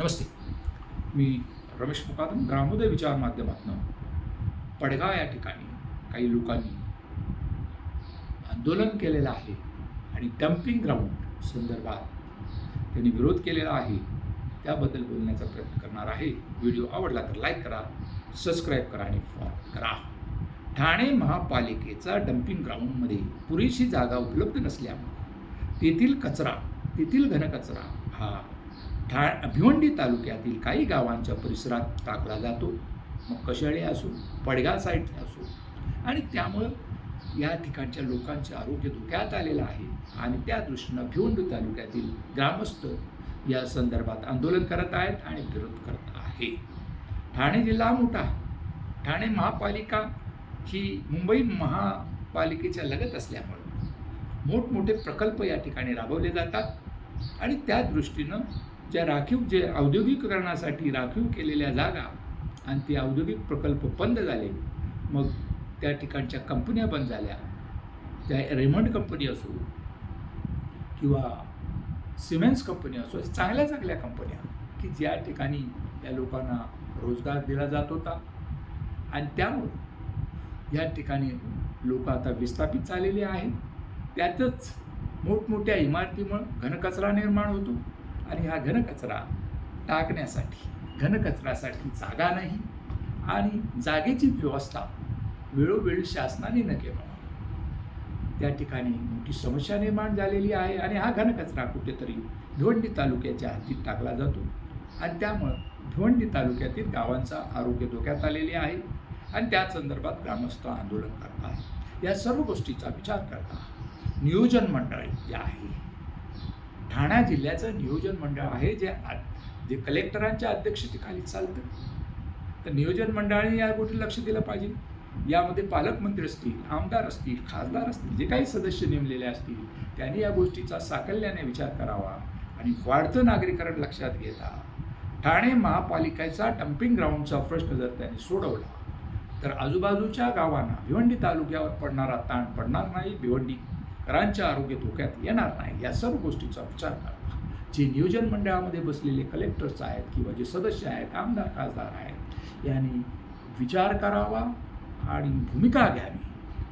नमस्ते. मी रमेश मुकादम ग्रामोदय विचार माध्यमातून पडगाव या ठिकाणी काही लोकांनी आंदोलन केलेलं आहे आणि डम्पिंग ग्राउंड संदर्भात त्यांनी विरोध केलेला आहे त्याबद्दल बोलण्याचा प्रयत्न करणार आहे. व्हिडिओ आवडला तर लाईक करा सबस्क्राईब करा आणि फॉलो करा. ठाणे महापालिकेचा डम्पिंग ग्राउंडमध्ये पुरेशी जागा उपलब्ध नसल्यामुळे तेथील कचरा तेथील घनकचरा हा ठा भिवंडी तालुक्यातील काही गावांच्या परिसरात टाकला जातो. मग कशाळे असो पडगा साईड असो. आणि त्यामुळं या ठिकाणच्या लोकांचे आरोग्य धोक्यात आलेलं आहे आणि त्या दृष्टीनं भिवंडी तालुक्यातील ग्रामस्थ या संदर्भात आंदोलन करत आहेत आणि विरोध करत आहे ठाणे जिल्हा मोठा. ठाणे महापालिका ही मुंबई महापालिकेच्या लगत असल्यामुळे मोठमोठे प्रकल्प या ठिकाणी राबवले जातात. आणि त्या दृष्टीनं ज्या राखीव जे औद्योगिकरणासाठी राखीव केलेल्या जागा आणि ते औद्योगिक प्रकल्प बंद झाले मग त्या ठिकाणच्या कंपन्या बंद झाल्या. त्या रेमंड कंपनी असो किंवा सिमेंट्स कंपनी असो चांगल्या चांगल्या कंपन्या की ज्या ठिकाणी या लोकांना रोजगार दिला जात होता. आणि त्यामुळं या ठिकाणी लोक आता विस्थापित झालेले आहेत. त्यातच मोठमोठ्या इमारतीमुळं घनकचरा निर्माण होतो. आणि हा घनकचरा टाकण्यासाठी घनकचऱ्यासाठी जागा नाही आणि जागेची व्यवस्था वेळोवेळी शासनाने न केलं. त्या ठिकाणी मोठी समस्या निर्माण झालेली आहे आणि हा घनकचरा कुठेतरी भिवंडी तालुक्याच्या हद्दीत टाकला जातो. आणि त्यामुळं भिवंडी तालुक्यातील गावांचा आरोग्य धोक्यात आलेले आहे आणि त्या संदर्भात ग्रामस्थ आंदोलन करत आहे या सर्व गोष्टीचा विचार करता नियोजन मंडळ जे आहे ठाणा जिल्ह्याचं नियोजन मंडळ आहे जे आ- जे कलेक्टरांच्या अध्यक्षतेखाली चालतं. तर नियोजन मंडळाने या गोष्टी लक्ष दिलं पाहिजे. यामध्ये पालकमंत्री असतील आमदार असतील खासदार असतील जे काही सदस्य नेमलेले असतील त्यांनी या गोष्टीचा साकल्याने विचार करावा आणि वाढतं नागरीकरण लक्षात घेता. ठाणे महापालिकेचा डम्पिंग ग्राउंडचा प्रश्न जर त्यांनी सोडवला तर आजूबाजूच्या गावांना भिवंडी तालुक्यावर पडणारा ताण पडणार नाही. भिवंडी भिवंडीकरांच्या आरोग्य धोक्यात येणार नाही या सर्व गोष्टीचा विचार करावा जे नियोजन मंडळामध्ये बसलेले कलेक्टर्स आहेत किंवा जे सदस्य आहेत आमदार खासदार आहेत यांनी विचार करावा आणि भूमिका घ्यावी.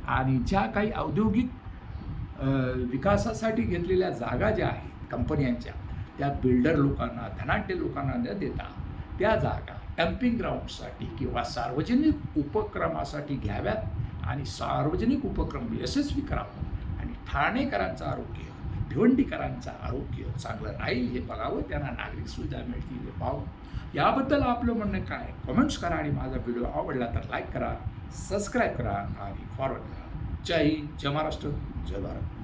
आणि ज्या काही औद्योगिक विकासासाठी घेतलेल्या जागा ज्या आहेत कंपन्यांच्या त्या बिल्डर लोकांना धनाढ्य लोकांना न देता त्या जागा डम्पिंग ग्राउंडसाठी किंवा सार्वजनिक उपक्रमासाठी घ्याव्यात आणि सार्वजनिक उपक्रम यशस्वी करावा. ठाणेकरांचं आरोग्य भिवंडीकरांचं आरोग्य चांगलं राहील हे बघावं त्यांना नागरिक सुविधा मिळतील हे पाहावं. याबद्दल आपलं म्हणणं काय? कमेंट्स करा आणि माझा व्हिडिओ आवडला तर लाईक करा सबस्क्राईब करा आणि फॉरवर्ड करा. जय हिंद जय महाराष्ट्र जय भारत.